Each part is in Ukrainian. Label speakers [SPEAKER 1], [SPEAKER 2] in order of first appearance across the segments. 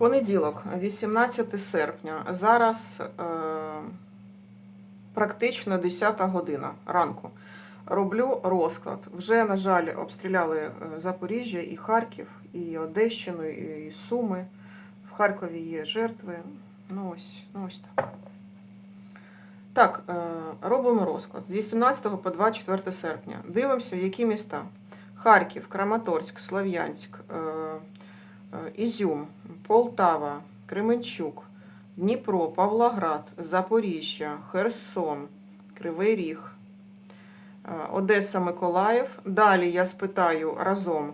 [SPEAKER 1] Понеділок, 18 серпня. Зараз е, практично 10 година ранку. Роблю розклад. Вже, на жаль, обстріляли е, Запоріжжя і Харків, і Одещину, і Суми. В Харкові є жертви. Ну ось, ну ось так. Так, е, робимо розклад з 18 по 24 серпня. Дивимося, які міста: Харків, Краматорськ, Слов'янськ, е, Ізюм, Полтава, Кременчук, Дніпро, Павлоград, Запоріжжя, Херсон, Кривий Ріг, е, Одеса, Миколаїв. Далі я спитаю разом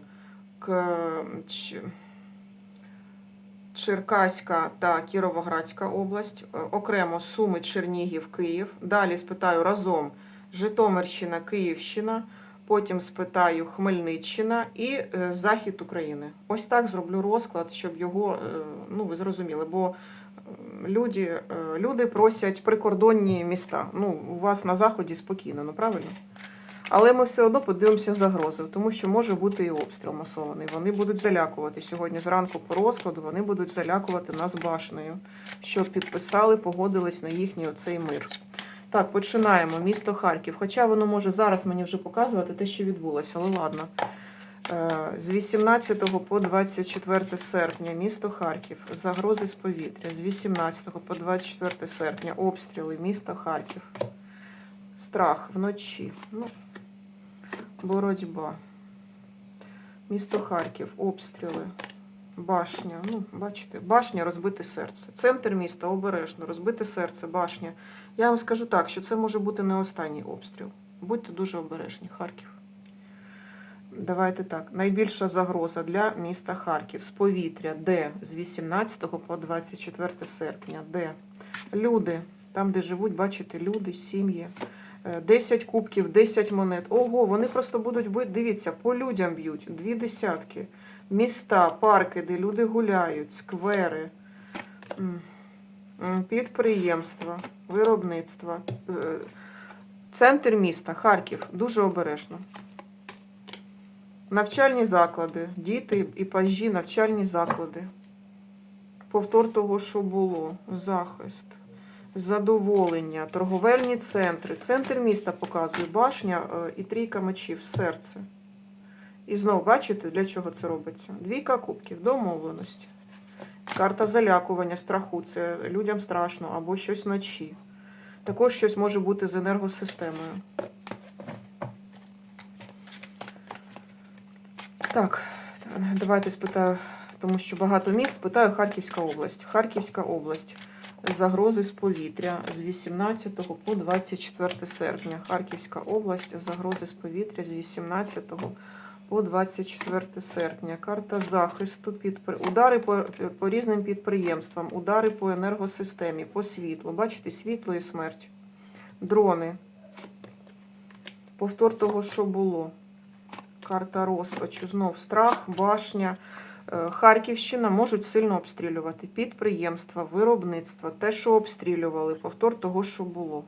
[SPEAKER 1] Черкаська та Кіровоградська область, е, окремо Суми, Чернігів, Київ. Далі спитаю разом Житомирщина, Київщина. Потім спитаю Хмельниччина і е, Захід України. Ось так зроблю розклад, щоб його, е, ну ви зрозуміли, бо е, люди, люди просять прикордонні міста. Ну, у вас на заході спокійно, ну правильно? Але ми все одно подивимося загрози, тому що може бути і обстріл масований. Вони будуть залякувати сьогодні зранку по розкладу, вони будуть залякувати нас башнею, що підписали, погодились на їхній оцей мир. Так, починаємо. Місто Харків. Хоча воно може зараз мені вже показувати те, що відбулося, але ладно. Е, З 18 по 24 серпня місто Харків. Загрози з повітря. З 18 по 24 серпня обстріли міста Харків. Страх вночі. Ну, боротьба. Місто Харків, обстріли. Башня. Ну, бачите, башня розбите серце. Центр міста обережно, розбите серце, башня. Я вам скажу так, що це може бути не останній обстріл. Будьте дуже обережні, Харків. Давайте так. Найбільша загроза для міста Харків з повітря, де з 18 по 24 серпня, де люди, там, де живуть, бачите, люди, сім'ї. Е, 10 кубків, 10 монет. Ого, вони просто будуть бити. Дивіться, по людям б'ють. Дві десятки. Міста, парки, де люди гуляють, сквери, підприємства, виробництва. Е, Центр міста, Харків, дуже обережно. Навчальні заклади, діти і пажі, навчальні заклади. Повтор того, що було, захист, задоволення, торговельні центри. Центр міста показує башня е, і трійка мечів, серце. І знову бачите, для чого це робиться? Двійка кубків, домовленості. Карта залякування, страху. Це людям страшно або щось вночі. Також щось може бути з енергосистемою. Так, давайте спитаю, тому що багато міст. Питаю Харківська область. Харківська область. Загрози з повітря з 18 по 24 серпня. Харківська область. Загрози з повітря з 18 по 24 серпня. Карта захисту, підпри... удари по, по різним підприємствам, удари по енергосистемі, по світлу. Бачите, світло і смерть. Дрони. Повтор того, що було. Карта розпачу. Знов страх, башня. Е, Харківщина можуть сильно обстрілювати. Підприємства, виробництва, те, що обстрілювали, повтор того, що було.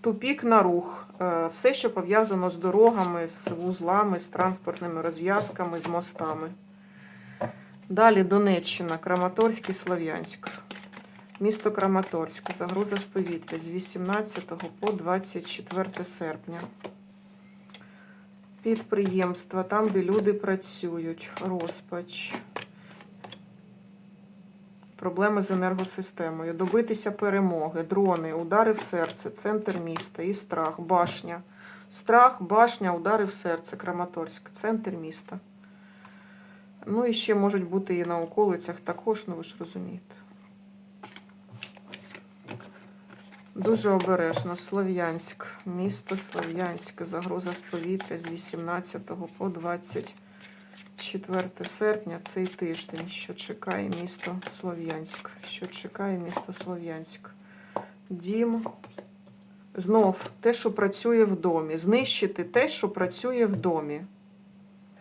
[SPEAKER 1] Тупік на рух, Е, все, що пов'язано з дорогами, з вузлами, з транспортними розв'язками, з мостами. Далі Донеччина, Краматорськ і Слов'янськ. Місто Краматорськ. Загроза з повітря з 18 по 24 серпня. Підприємства, там, де люди працюють, розпач. Проблеми з енергосистемою, добитися перемоги, дрони, удари в серце, центр міста і страх, башня. Страх, башня, удари в серце, Краматорськ, центр міста. Ну і ще можуть бути і на околицях також, ну ви ж розумієте. Дуже обережно. Слов'янськ, місто Слов'янськ, загроза з повітря з 18 по 24 серпня цей тиждень, що чекає місто Слов'янськ. Що чекає місто Слов'янськ. Дім. Знов те, що працює в домі. Знищити те, що працює в домі.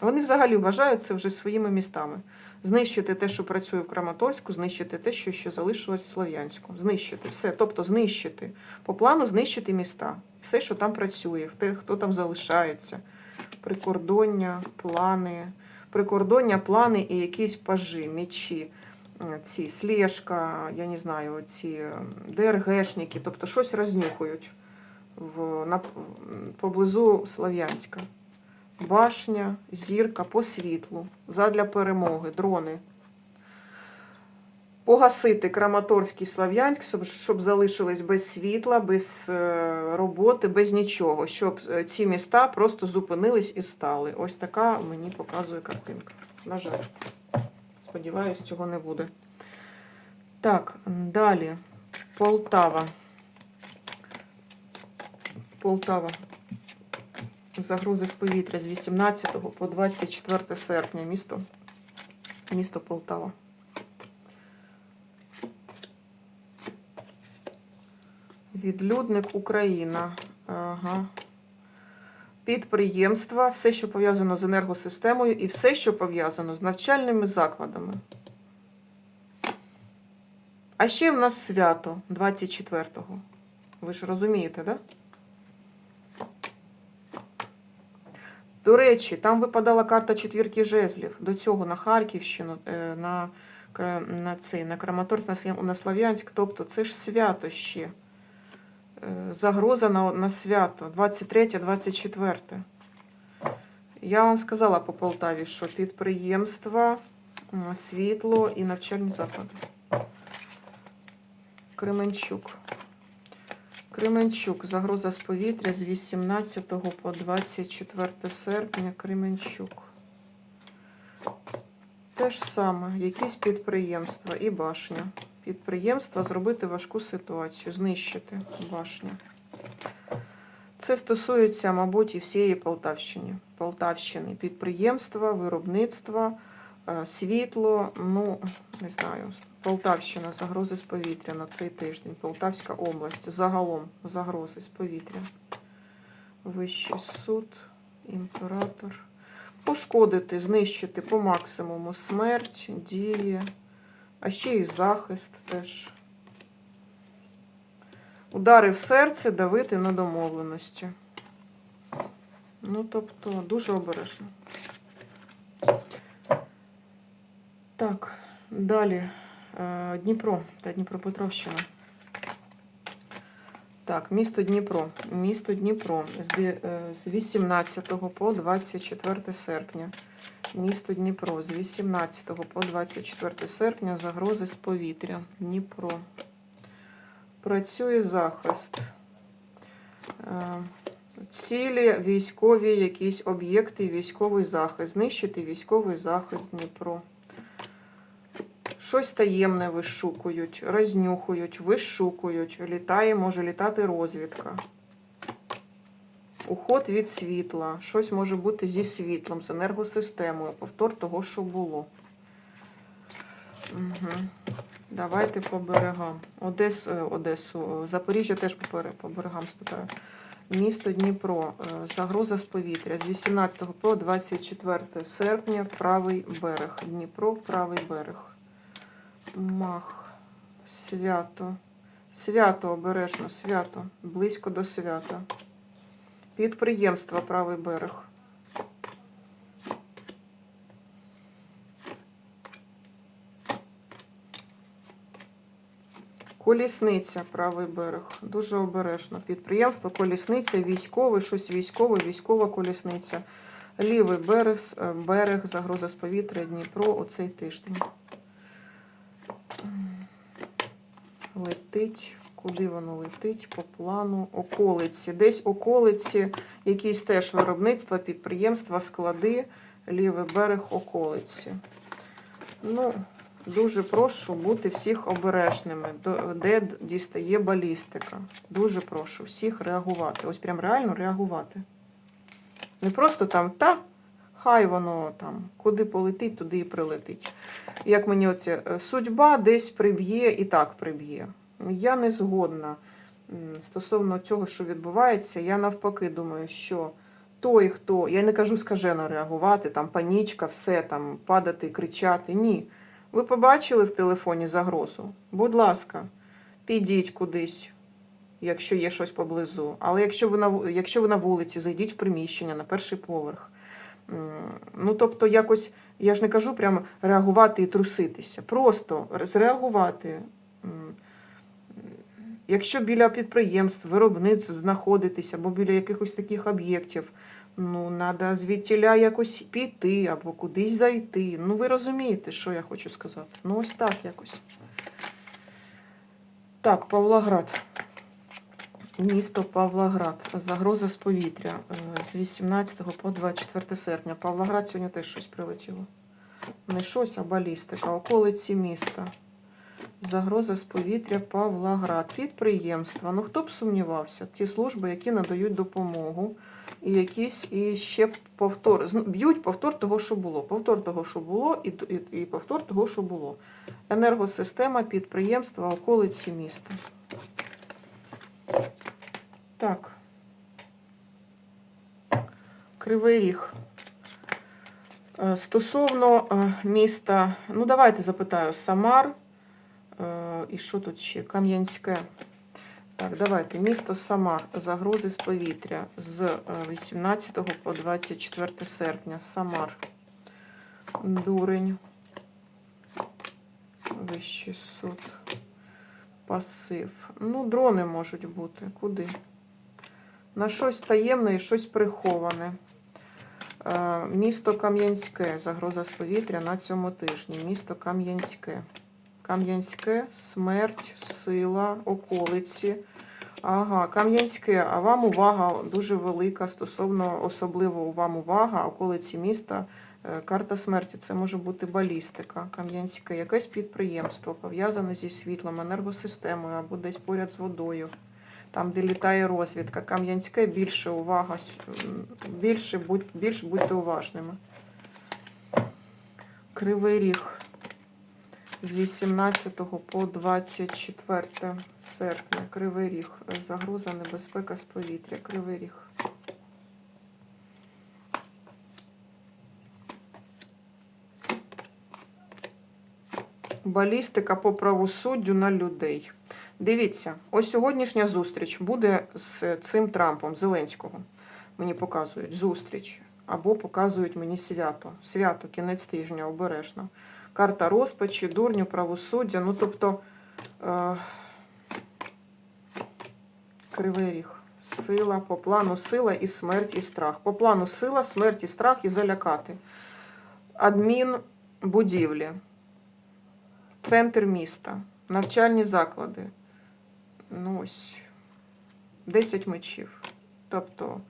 [SPEAKER 1] Вони взагалі вважають це вже своїми містами. Знищити те, що працює в Краматорську, знищити те, що ще залишилось в Слов'янську. Знищити все. Тобто знищити. По плану знищити міста. Все, що там працює, те, хто там залишається. Прикордоння, плани. Прикордоння, плани і якісь пажі, мечі. ці слежка, я не знаю, ці ДРГшники, тобто щось рознюхують в, на, поблизу Слов'янська. Башня, зірка по світлу, задля перемоги, дрони. Погасити Краматорський Слов'янськ, щоб, залишились без світла, без е, роботи, без нічого, щоб е, ці міста просто зупинились і стали. Ось така мені показує картинка. На жаль. Сподіваюсь, цього не буде. Так, далі. Полтава. Полтава. Загрози з повітря з 18 по 24 серпня. Місто, місто Полтава. Відлюдник Україна. Ага. Підприємства, все, що пов'язано з енергосистемою, і все, що пов'язано з навчальними закладами. А ще в нас свято 24-го. Ви ж розумієте? Да? До речі, там випадала карта четвірки жезлів. До цього на Харківщину, е, на, на, цей, на Краматорськ, на, Слов'янськ. Тобто це ж свято ще. Е, Загроза на, на свято 23-24. Я вам сказала по Полтаві, що підприємства, світло і навчальні заклади. Кременчук. Кременчук. Загроза з повітря з 18 по 24 серпня. Кременчук. Те ж саме, якісь підприємства і башня. Підприємства зробити важку ситуацію, знищити башню. Це стосується, мабуть, і всієї Полтавщини. Полтавщини. Підприємства, виробництва, е, світло, ну, не знаю, Полтавщина, загрози з повітря на цей тиждень. Полтавська область. Загалом загрози з повітря. Вищий суд, імператор. Пошкодити, знищити по максимуму смерть, дії, а ще й захист теж. Удари в серце, давити на домовленості. Ну, тобто, дуже обережно. Так, далі. Е, Дніпро та Дніпропетровщина. Так, місто Дніпро. Місто Дніпро з де- е, з 18 по 24 серпня. Місто Дніпро з 18 по 24 серпня загрози з повітря. Дніпро. Працює захист. Е, Цілі військові, якісь об'єкти, військовий захист. Знищити військовий захист Дніпро. Щось таємне вишукують, рознюхують, вишукують. Літає, може літати розвідка. Уход від світла. Щось може бути зі світлом, з енергосистемою. Повтор того, що було. Угу. Давайте по берегам. Е, Одесу, е, Запоріжжя теж по, берегам спитаю. Місто Дніпро. е, Загроза з повітря. З 18 по 24 серпня правий берег. Дніпро, правий берег. Мах. Свято. Свято обережно, свято. Близько до свята. Підприємство правий берег. Колісниця, правий берег. Дуже обережно. Підприємство, колісниця, військовий, щось військове, військова колісниця. Лівий берег, е, берег, загроза з повітря, Дніпро, оцей тиждень. Летить. Куди воно летить? По плану околиці. Десь околиці, якісь теж виробництва, підприємства, склади, лівий берег околиці. Ну, дуже прошу бути всіх обережними, де дістає балістика. Дуже прошу всіх реагувати. Ось прям реально реагувати. Не просто там та. Хай воно там куди полетить, туди і прилетить. Як мені оце судьба десь приб'є і так приб'є. Я не згодна стосовно цього, що відбувається. Я навпаки думаю, що той, хто. Я не кажу скажено реагувати, там панічка, все там падати, кричати. Ні. Ви побачили в телефоні загрозу? Будь ласка, підіть кудись, якщо є щось поблизу. Але якщо ви на, якщо ви на вулиці, зайдіть в приміщення на перший поверх. Ну, тобто, якось, я ж не кажу прямо реагувати і труситися. Просто зреагувати. Якщо біля підприємств, виробництв знаходитись або біля якихось таких об'єктів, ну, треба звідтіля якось піти або кудись зайти. Ну, ви розумієте, що я хочу сказати. Ну, ось так якось. Так, Павлоград. Місто Павлоград. Загроза з повітря е, з 18 по 24 серпня. Павлоград сьогодні теж щось прилетіло. Не щось, а балістика. Околиці міста. Загроза з повітря Павлоград. Підприємства. Ну хто б сумнівався? Ті служби, які надають допомогу. І якісь і ще повтор. Б'ють повтор того, що було. Повтор того, що було, і, і, і повтор того, що було. Енергосистема, підприємства, околиці міста. Так. Кривий ріг. Е, Стосовно е, міста, ну давайте запитаю, Самар. Е, І що тут ще? Кам'янське. Так, давайте. Місто Самар. Загрози з повітря з е, 18 по 24 серпня. Самар. Дурень. Вищий суд. Пасив. Ну, дрони можуть бути. Куди? На щось таємне і щось приховане. Е, Місто Кам'янське. Загроза з повітря на цьому тижні. Місто Кам'янське. Кам'янське, смерть, сила, околиці. Ага, Кам'янське, а вам увага дуже велика стосовно особливо вам увага, околиці міста. Е, Карта смерті це може бути балістика, Кам'янське, якесь підприємство пов'язане зі світлом, енергосистемою або десь поряд з водою. Там, де літає розвідка. Кам'янське більше увага, більше, будь, більш будьте уважними. Кривий ріг з 18 по 24 серпня. Кривий ріг. Загроза, небезпека з повітря. Кривий ріг. Балістика по правосуддю на людей. Дивіться, ось сьогоднішня зустріч буде з цим Трампом Зеленського. Мені показують зустріч. Або показують мені свято. Свято, кінець тижня, обережно. Карта розпачі, дурню, правосуддя. Ну, тобто, е- кривий ріг. Сила, по плану сила і смерть і страх. По плану сила, смерть і страх і залякати. Адмінбудівлі. Центр міста, навчальні заклади. Ну ось 10 мечів. Тобто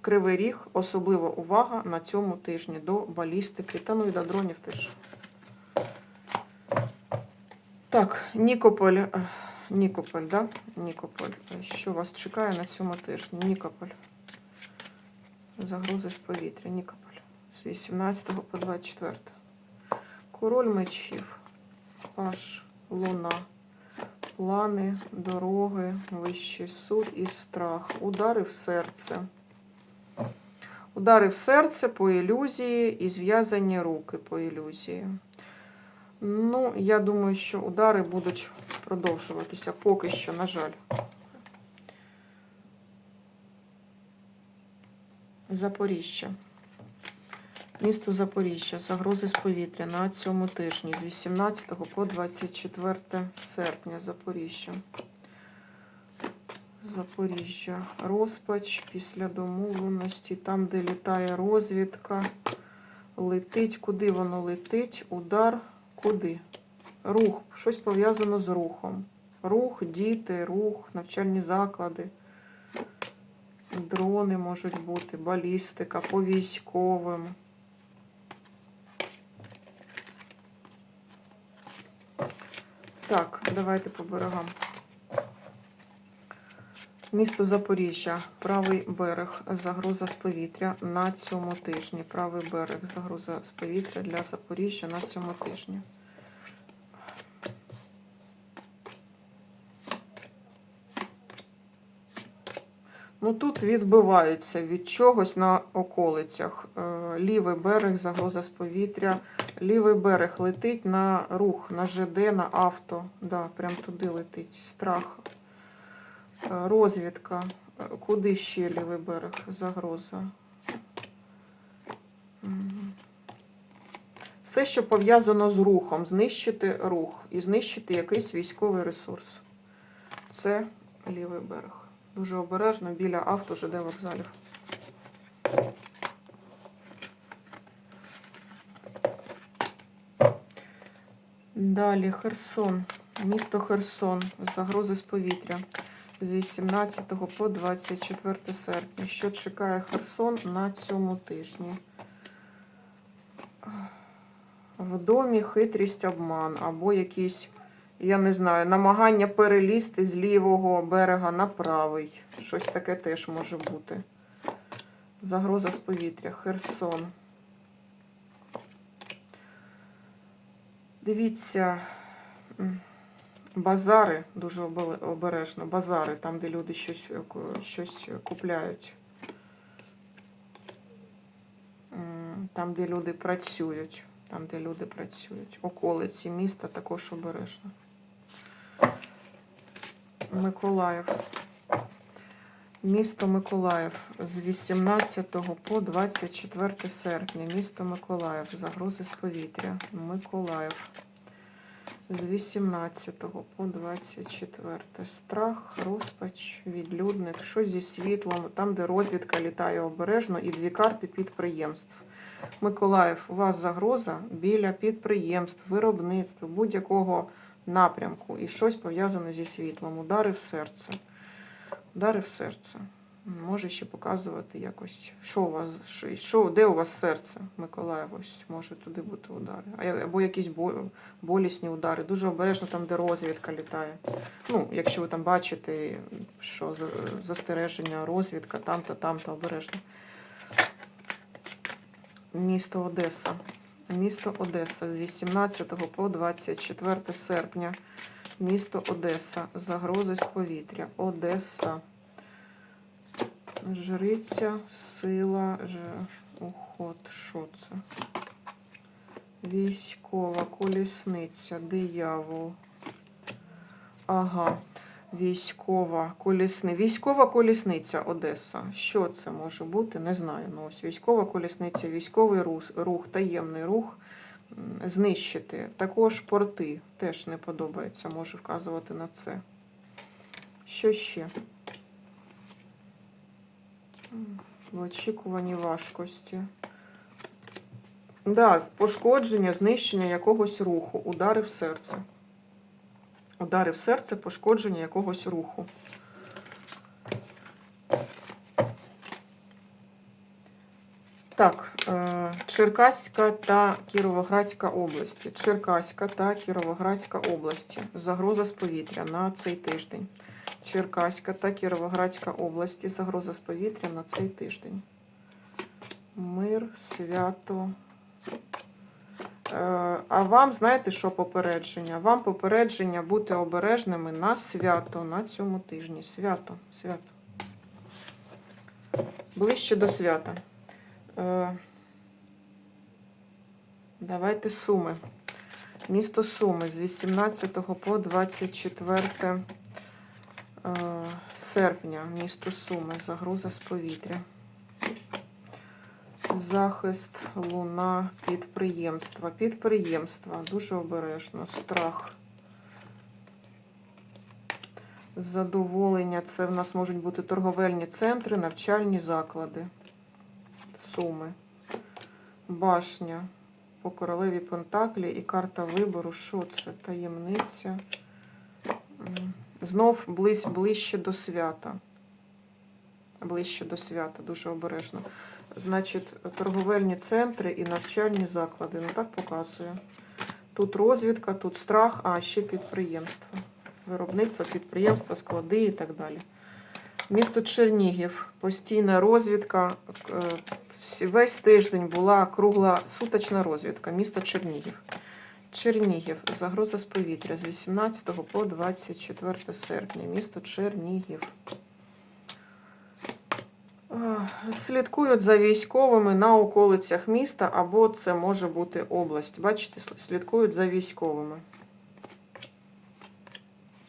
[SPEAKER 1] Кривий Ріг, особлива увага на цьому тижні до балістики та ну і до дронів теж. Так, Нікополь. е, Нікополь, да? Нікополь. Що вас чекає на цьому тижні? Нікополь. Загрози з повітря. Нікополь. З 18 по 24. Король мечів. Паш, луна, плани, дороги, вищий суд і страх. Удари в серце. Удари в серце по ілюзії і зв'язані руки по ілюзії. Ну, я думаю, що удари будуть продовжуватися поки що, на жаль. Запоріжжя. Місто Запоріжжя. Загрози з повітря на цьому тижні з 18 по 24 серпня. Запоріжжя. Запоріжжя. Розпач після домовленості. Там, де літає розвідка. Летить. Куди воно летить? Удар. Куди? Рух. Щось пов'язано з рухом. Рух, діти, рух, навчальні заклади. Дрони можуть бути, балістика по військовим. Так, давайте по берегам. Місто Запоріжжя, правий берег, загроза з повітря на цьому тижні. Правий берег, загроза з повітря для Запоріжжя на цьому тижні. Ну тут відбиваються від чогось на околицях. Е, Лівий берег, загроза з повітря. Лівий берег летить на рух, на ЖД, на авто. Да, прям туди летить. Страх. Е, Розвідка. Е, Куди ще лівий берег? Загроза. Все, що пов'язано з рухом, знищити рух і знищити якийсь військовий ресурс. Це лівий берег. Дуже обережно біля авто ЖД вокзалів. Далі Херсон, місто Херсон, загрози з повітря з 18 по 24 серпня. Що чекає Херсон на цьому тижні? В домі хитрість, обман або якісь, я не знаю, намагання перелізти з лівого берега на правий. Щось таке теж може бути. Загроза з повітря. Херсон. Дивіться, базари дуже обережно. Базари, там, де люди щось, е, щось купляють. Там, де люди працюють. Там, де люди працюють. Околиці міста також обережно. Миколаїв. Місто Миколаїв з 18 по 24 серпня. Місто Миколаїв. Загрози з повітря. Миколаїв. З 18 по 24. Страх, розпач, відлюдник, щось зі світлом, там, де розвідка літає обережно, і дві карти підприємств. Миколаїв, у вас загроза біля підприємств, виробництв, будь-якого напрямку і щось пов'язане зі світлом. Удари в серце. Удари в серце. Може ще показувати якось, що у вас, що, де у вас серце, Миколаїв, ось може туди бути удари. Або якісь бо- болісні удари. Дуже обережно там, де розвідка літає. Ну, якщо ви там бачите, що застереження, розвідка, там-то, там-то обережно. Місто Одеса. Місто Одеса з 18 по 24 серпня. Місто Одеса. Загрози з повітря. Одеса. Жриця, сила, ж... уход. Що це? Військова, колісниця, диявол. Ага. Військова колісниця. Військова колісниця Одеса. Що це може бути? Не знаю. Ну, ось військова колісниця, військовий рух, таємний рух. Знищити. Також порти теж не подобається, може вказувати на це. Що ще? В очікуванні важкості. Да, пошкодження, знищення якогось руху, удари в серце. Удари в серце, пошкодження якогось руху. Так, е, Черкаська та Кіровоградська області. Черкаська та Кіровоградська області. Загроза з повітря на цей тиждень. Черкаська та Кіровоградська області. Загроза з повітря на цей тиждень. Мир, свято. Е, А вам знаєте, що попередження? Вам попередження бути обережними на свято на цьому тижні. Свято, свято. Ближче до свята. Е, Давайте суми. Місто Суми з 18 по 24 е, серпня. Місто Суми. Загроза з повітря. Захист, луна, підприємства. Підприємства. Дуже обережно. Страх. Задоволення. Це в нас можуть бути торговельні центри, навчальні заклади. Суми. Башня. По королеві Пентаклі і карта вибору. Що це? Таємниця. Знов близь, ближче до свята. Ближче до свята, дуже обережно. Значить, торговельні центри і навчальні заклади. Ну так показує. Тут розвідка, тут страх, а ще підприємства. Виробництво, підприємства, склади і так далі. Місто Чернігів. Постійна розвідка. Е, Весь тиждень була кругла суточна розвідка. Місто Чернігів. Чернігів. Загроза з повітря з 18 по 24 серпня. Місто Чернігів. Слідкують за військовими на околицях міста, або це може бути область. Бачите, слідкують за військовими.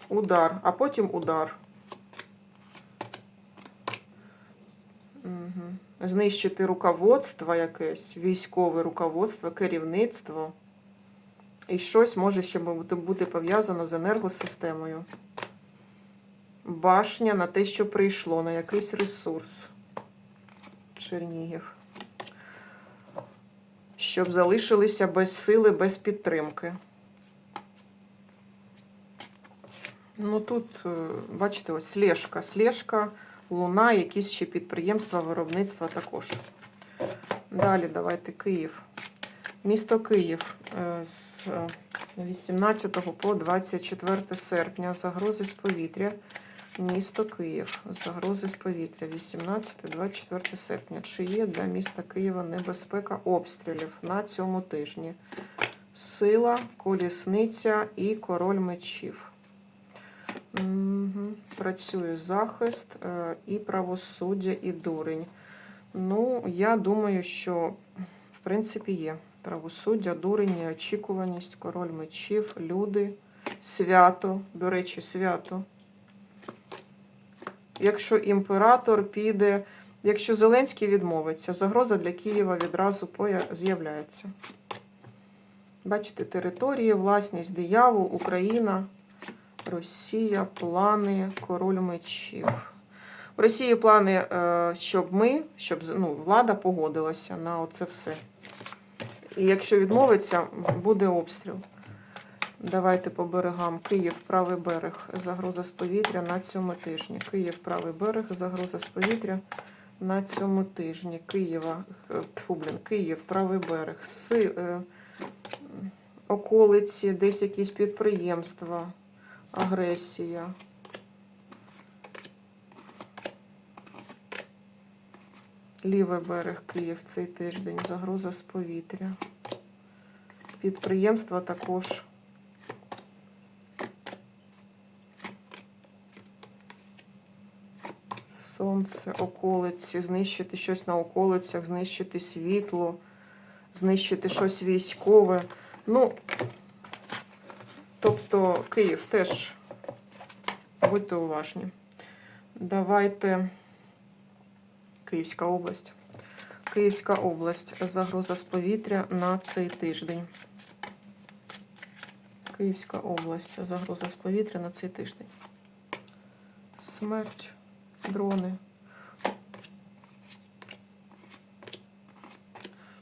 [SPEAKER 1] Удар, а потім удар. Угу. знищити руководство якесь, військове руководство, керівництво. І щось може ще бути- пов'язано з енергосистемою. Башня на те, що прийшло, на якийсь ресурс. Чернігів. Щоб залишилися без сили, без підтримки. Ну тут, е, бачите, ось слежка, слежка, луна, якісь ще підприємства, виробництва також. Далі давайте Київ. Місто Київ е, з е, 18 по 24 серпня. Загрози з повітря. Місто Київ. Загрози з повітря. 18-24 серпня. Чи є для міста Києва небезпека обстрілів на цьому тижні? Сила, колісниця і король мечів. Мгм. Працює захист е, і правосуддя, і дурень. Ну, я думаю, що в принципі є. Правосуддя, дурень, неочікуваність, король мечів, люди, свято. До речі, свято. Якщо імператор піде, якщо Зеленський відмовиться, загроза для Києва відразу з'являється. Бачите, території, власність, диявол, Україна, Росія, плани, король мечів. В Росії плани, е, щоб ми, щоб ну, влада погодилася на оце все. І якщо відмовиться, буде обстріл. Давайте по берегам. Київ, правий берег, загроза з повітря на цьому тижні. Київ, правий берег, загроза з повітря на цьому тижні. Києва, е, блін, Київ, правий берег, Си, е, околиці, десь якісь підприємства, агресія. Лівий берег Київ цей тиждень, загроза з повітря. Підприємства також. Сонце, околиці, знищити щось на околицях, знищити світло, знищити щось військове. Ну, тобто Київ теж будьте уважні. Давайте Київська область. Київська область. Загроза з повітря на цей тиждень. Київська область. Загроза з повітря на цей тиждень. Смерть, дрони.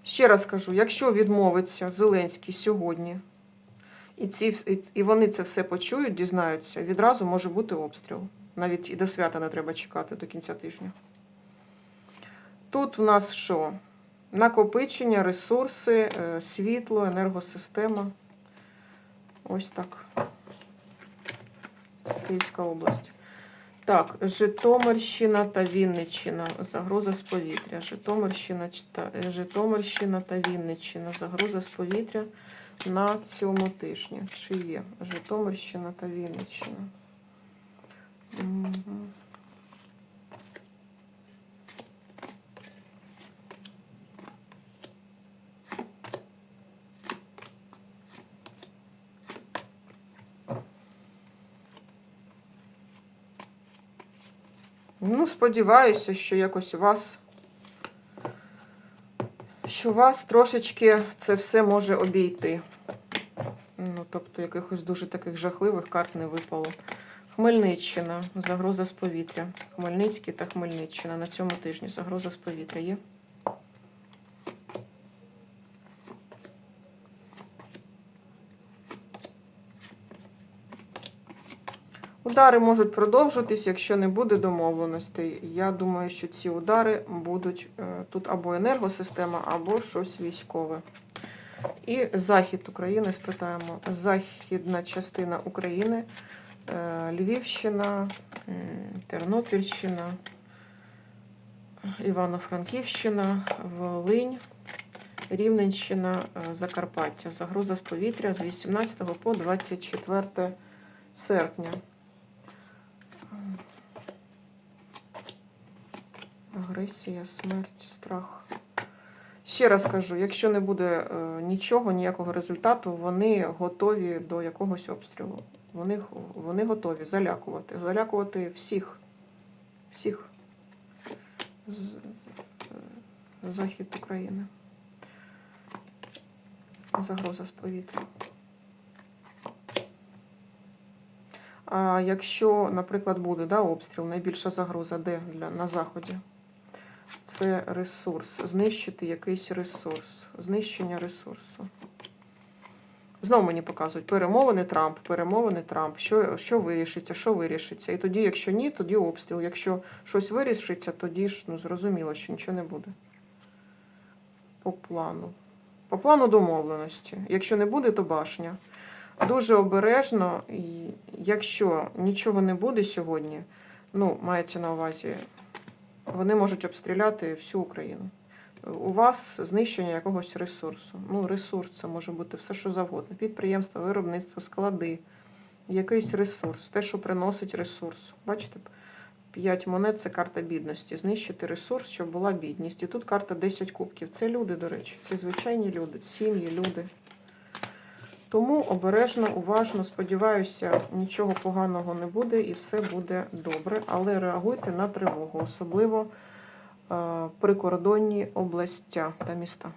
[SPEAKER 1] Ще раз кажу, якщо відмовиться Зеленський сьогодні, і, ці, і- вони це все почують, дізнаються, відразу може бути обстріл. Навіть і до свята не треба чекати до кінця тижня. Тут у нас що? Накопичення, ресурси, е, світло, енергосистема. Ось так. Київська область. Так, Житомирщина та Вінниччина. Загроза з повітря. Житомирщина та, е, Житомирщина та Вінниччина. Загроза з повітря на цьому тижні. Чи є Житомирщина та Вінниччина? Мгм. Ну, сподіваюся, що якось вас, що вас трошечки це все може обійти. Ну, тобто, якихось дуже таких жахливих карт не випало. Хмельниччина, загроза з повітря. Хмельницький та Хмельниччина на цьому тижні. Загроза з повітря є. Удари можуть продовжитись, якщо не буде домовленостей. Я думаю, що ці удари будуть е, тут або енергосистема, або щось військове. І захід України спитаємо. Західна частина України, е, Львівщина, Тернопільщина, Івано-Франківщина, Волинь, Рівненщина, е, Закарпаття. Загроза з повітря з 18 по 24 серпня. Агресія, смерть, страх. Ще раз кажу, якщо не буде е, нічого, ніякого результату, вони готові до якогось обстрілу. Вони, вони готові залякувати. Залякувати всіх. Всіх. Захід України. Загроза з повітря. А якщо, наприклад, буде да, обстріл, найбільша загроза де для, на заході? Це ресурс. Знищити якийсь ресурс. Знищення ресурсу. Знову мені показують перемовини Трамп, перемовини Трамп. Що, що вирішиться, що вирішиться. І тоді, якщо ні, тоді обстріл. Якщо щось вирішиться, тоді ж ну, зрозуміло, що нічого не буде. По плану. По плану домовленості. Якщо не буде, то башня. Дуже обережно, і якщо нічого не буде сьогодні, ну, мається на увазі, вони можуть обстріляти всю Україну. У вас знищення якогось ресурсу. Ну, ресурс це може бути все, що завгодно. Підприємство, виробництво, склади, якийсь ресурс, те, що приносить ресурс. Бачите, 5 монет це карта бідності. Знищити ресурс, щоб була бідність. І тут карта 10 кубків. Це люди, до речі, це звичайні люди, сім'ї, люди. Тому обережно, уважно, сподіваюся, нічого поганого не буде і все буде добре. Але реагуйте на тривогу, особливо е, прикордонні областя та міста.